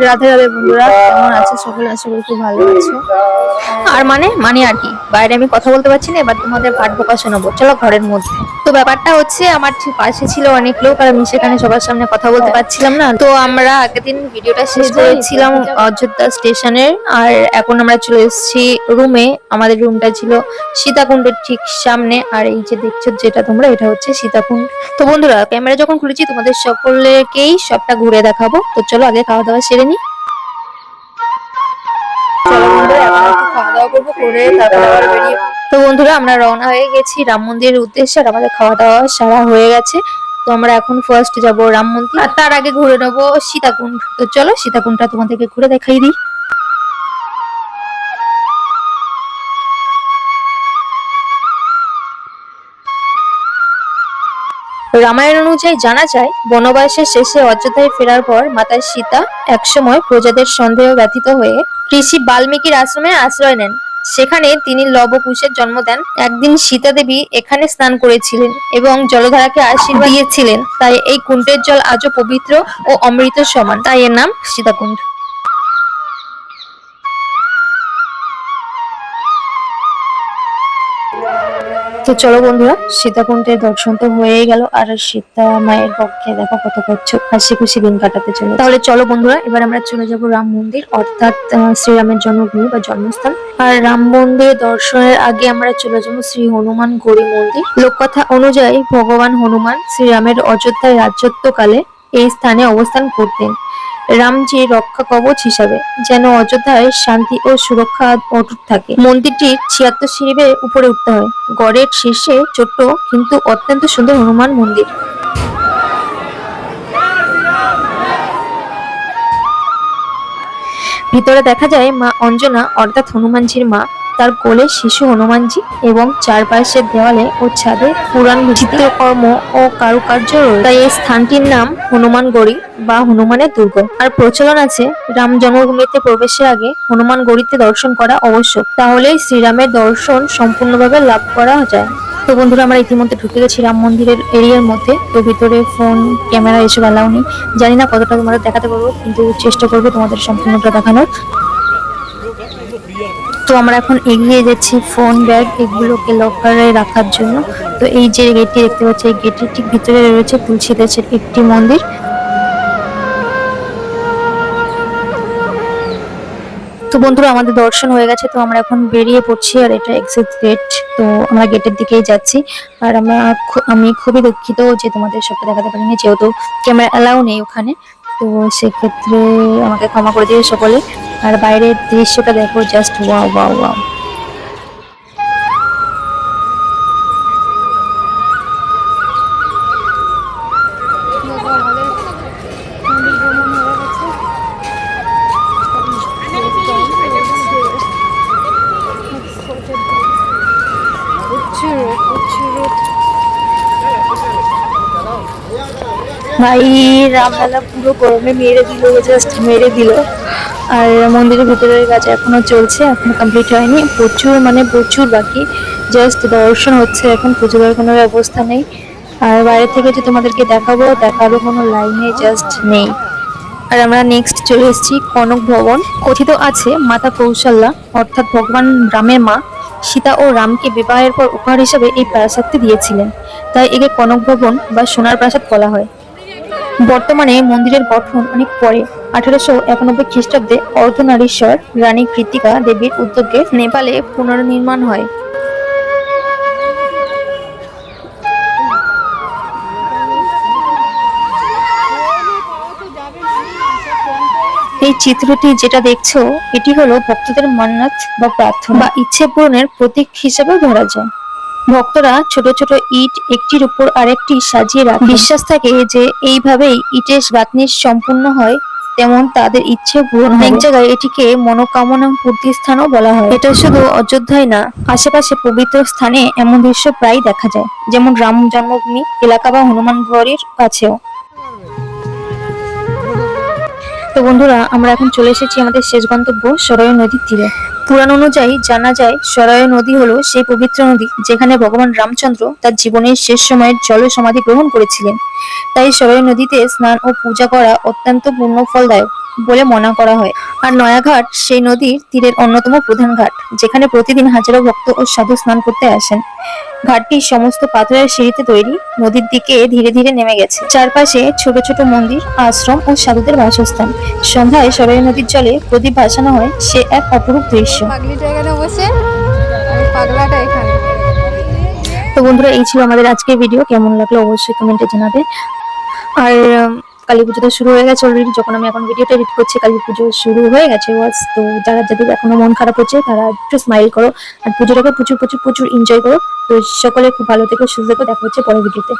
রাধে রাধে বন্ধুরা, কেমন আছে? সকলে করি খুব ভালো আছো। আর মানে মানে আর কি? বাইরে আমি কথা বলতে পারছি না, এবার তোমাদের পাঠ প্রকাশ শোনাবো। চলো ঘরের মধ্যে। তো ব্যাপারটা হচ্ছে আমার পাশে ছিল অনেক লোক আর আমি সেখানে সবার সামনে কথা বলতে পারছিলাম না। তো আমরা আগের দিন ভিডিওটা শেষ করেছিলাম অযোধ্যা স্টেশনের আর এখন আমরা চলে এসেছি রুমে। আমাদের রুমটা ছিল সীতাকুণ্ডের ঠিক সামনে আর এই যে দেখছ যেটা তোমরা এটা হচ্ছে সীতাকুণ্ড। তো বন্ধুরা ক্যামেরা যখন খুলেছি তোমাদের সকলকেই সবটা ঘুরে দেখাবো। তো চলো আগে খাওয়া দাওয়া সেরে নি। চলো বন্ধুরা এখন খাওয়া দাওয়া করব করে তারপরে আবার বেরিয়ে। তো বন্ধুরা, আমরা রওনা হয়ে গেছি রাম মন্দিরের উদ্দেশ্যে আর আমাদের খাওয়া দাওয়া সারা হয়ে গেছে। তো আমরা এখন ফার্স্ট যাব রাম মন্দির আর তার আগে ঘুরে নেব সীতাকুণ্ড। তো চলো সীতাকুণ্ডটা তোমাদেরকে ঘুরে দেখাই দিই। রামায়ণ অনুযায়ী জানা যায়, বনবাসের শেষে অযোধ্যায় ফেরার পর মাতা সীতা একসময় প্রজাদের সন্দেহ ব্যথিত হয়ে ঋষি বাল্মীকির আশ্রমে আশ্রয় নেন। সেখানে তিনি লবকুশের জন্ম দেন। একদিন সীতা দেবী এখানে স্নান করেছিলেন এবং জলধারাকে আশীর্বাদ দিয়েছিলেন। তাই এই কুণ্ডের জল আজও পবিত্র ও অমৃত সমান। তাই এর নাম সীতাকুণ্ড। তো চলো বন্ধুরা, সীতাকুণ্ডের দর্শন তো হয়েই গেল, আর সীতা মায়ের পক্ষে দেখো কত করছ হাসি খুশি দিন কাটাতে চলে তাহলে চলো বন্ধুরা, এবার আমরা চলে যাব রাম মন্দির, অর্থাৎ শ্রীরামের জন্মভূমি বা জন্মস্থান। আর রাম মন্দির দর্শনের আগে আমরা চলে যাব শ্রী হনুমান গৌরী মন্দির। লোককথা অনুযায়ী ভগবান হনুমান শ্রীরামের অযোধ্যায় রাজত্বকালে এই স্থানে অবস্থান করতেন। রামজি রক্ষা কবচ হিসাবে যেন অযোধ্যায় শান্তি ও সুরক্ষা অটুট থাকে। মন্দিরটির ছিয়াত্তর সিঁড়ি উপরে উঠতে হয়। গড়ের শীর্ষে ছোট্ট কিন্তু অত্যন্ত সুন্দর হনুমান মন্দির। ভিতরে দেখা যায় মা অঞ্জনা, অর্থাৎ হনুমানজির মা তার কোলে শিশু হনুমানজি এবং চারপাশের দেওয়ালে ও ছাদে পুরাণ চিত্রকর্ম ও কারুকার্য তাই এই স্থানটির নাম হনুমান হনুমানগড়ি বা হনুমানের দুর্গ। আর প্রচলন আছে রাম জন্মভূমিতে প্রবেশের আগে হনুমান গড়িতে দর্শন করা আবশ্যক। তাহলেই শ্রীরামের দর্শন সম্পূর্ণভাবে লাভ করা যায়। তো বন্ধুরা, আমরা ইতিমধ্যে ঢুকে গেছি রাম মন্দিরের এরিয়ার মধ্যে। তো ভিতরে ফোন, ক্যামেরা এসব অ্যালাউ নেই। জানি না কতটা তোমাদের দেখাতে পারব, কিন্তু চেষ্টা করব তোমাদের সম্পূর্ণটা দেখানোর। তো আমরা এখন এগিয়ে যাচ্ছি ফোন ব্যাগ এগুলোকে লকারে রাখার জন্য। তো এই যে গেটটি দেখতে পাচ্ছি, এই গেটের ঠিক ভিতরে রয়েছে তুলসী দাসের একটি মন্দির। তো বন্ধুরা, আমাদের দর্শন হয়ে গেছে, তো আমরা এখন বেরিয়ে পড়ছি আর এটা এক্সিট গেট তো আমরা গেটের দিকেই যাচ্ছি। আর আমরা আমি খুবই দুঃখিত যে তোমাদের সবটা দেখাতে পারিনি, যেহেতু ক্যামেরা অ্যালাউ নেই ওখানে। তো সেক্ষেত্রে আমাকে ক্ষমা করে দিয়ে সকলে। আর বাইরের দৃশ্যটা দেখো জাস্ট ওয়াও ওয়াও ওয়াও ভাই, রামলালা পুরো গরমে মেরে দিল জাস্ট মেরে দিল। আর মন্দিরের ভিতরের কাজ এখনও চলছে, এখনও কমপ্লিট হয়নি। প্রচুর মানে প্রচুর বাকি। জাস্ট দর্শন হচ্ছে এখন, পুজো দেওয়ার কোনো ব্যবস্থা নেই। আর বাইরে থেকে যে তোমাদেরকে দেখাবো, দেখারও কোনো লাইনে জাস্ট নেই। আর আমরা নেক্সট চলে এসেছি কনক ভবন। কথিত আছে, মাতা কৌশল্যা, অর্থাৎ ভগবান রামের মা, সীতা ও রামকে বিবাহের পর উপহার হিসেবে এই প্রাসাদটি দিয়েছিলেন। তাই একে কনক ভবন বা সোনার প্রাসাদ বলা হয়। বর্তমানে মন্দিরের গঠন অনেক পরে। আঠারোশো একানব্বই খ্রিস্টাব্দে অর্ধনারীশ্বর রানী কৃতিকা দেবীর উদ্যোগে নেপালে পুনর্নির্মাণ হয়। এই চিত্রটি যেটা দেখছ, এটি হলো ভক্তদের মান্নাত বা প্রার্থনা বা ইচ্ছে পূরণের প্রতীক হিসেবে ধরা যায়। ভক্তরা ছোট ছোট ইট একটির উপর আরেকটি সাজিয়ে রাখে। বিশ্বাস থাকে যে এইভাবেই ইটের বাতনি সম্পূর্ণ হয়, তেমন তাদের ইচ্ছে পূরণ এক জায়গায় এটিকে মনোকামনা পূর্তি স্থানও বলা হয়। এটা শুধু অযোধ্যায় না, আশেপাশে পবিত্র স্থানে এমন দৃশ্য প্রায় দেখা যায়। যেমন রাম জন্মভূমি, এলাকা বা হনুমান ঘরের কাছেও। তো বন্ধুরা, আমরা এখন চলে এসেছি আমাদের শেষ গন্তব্য, সরয় নদীর তীরে। পুরাণ অনুযায়ী জানা যায়, সরয় নদী হলো সেই পবিত্র নদী যেখানে ভগবান রামচন্দ্র তার জীবনের শেষ সময়ের জল সমাধি গ্রহণ করেছিলেন। তাই সরয় নদীতে স্নান ও পূজা করা অত্যন্ত পুণ্যফলদায়ক বলে মনে করা হয়। আর নয়াঘাট সেই নদীর তীরের অন্যতম প্রধান ঘাট যেখানে প্রতিদিন হাজারো ভক্ত ও সাধু স্নান করতে আসেন। ঘাটটি সমস্ত পাথরের সিঁড়িতে তৈরি নদীর দিকে ধীরে ধীরে নেমে গেছে। চারপাশে ছোট ছোট মন্দির আশ্রম ও সাধুদের বাসস্থান। সন্ধ্যায় সরাই নদীর জলে প্রদীপ ভাসানো হয় সে এক অপরূপ দৃশ্য। পাগলিটা বসে এই পাগলাটা এখানে। তো বন্ধুরা এই ছিল আমাদের আজকের ভিডিও কেমন লাগল অবশ্যই কমেন্টে জানাবে। আর কালী পুজো তো শুরু হয়ে গেছে অলরেডি যখন আমি এখন ভিডিওটা এডিট করছি, কালী পুজো শুরু হয়ে গেছে ওয়াজ তো যারা যাদের এখনও মন খারাপ হচ্ছে, তারা একটু স্মাইল করো আর পুজোটাকে প্রচুর প্রচুর প্রচুর এনজয় করো। তো সকলে খুব ভালো থেকে, সুস্থ থেকে। দেখা হচ্ছে পরের ভিডিওতে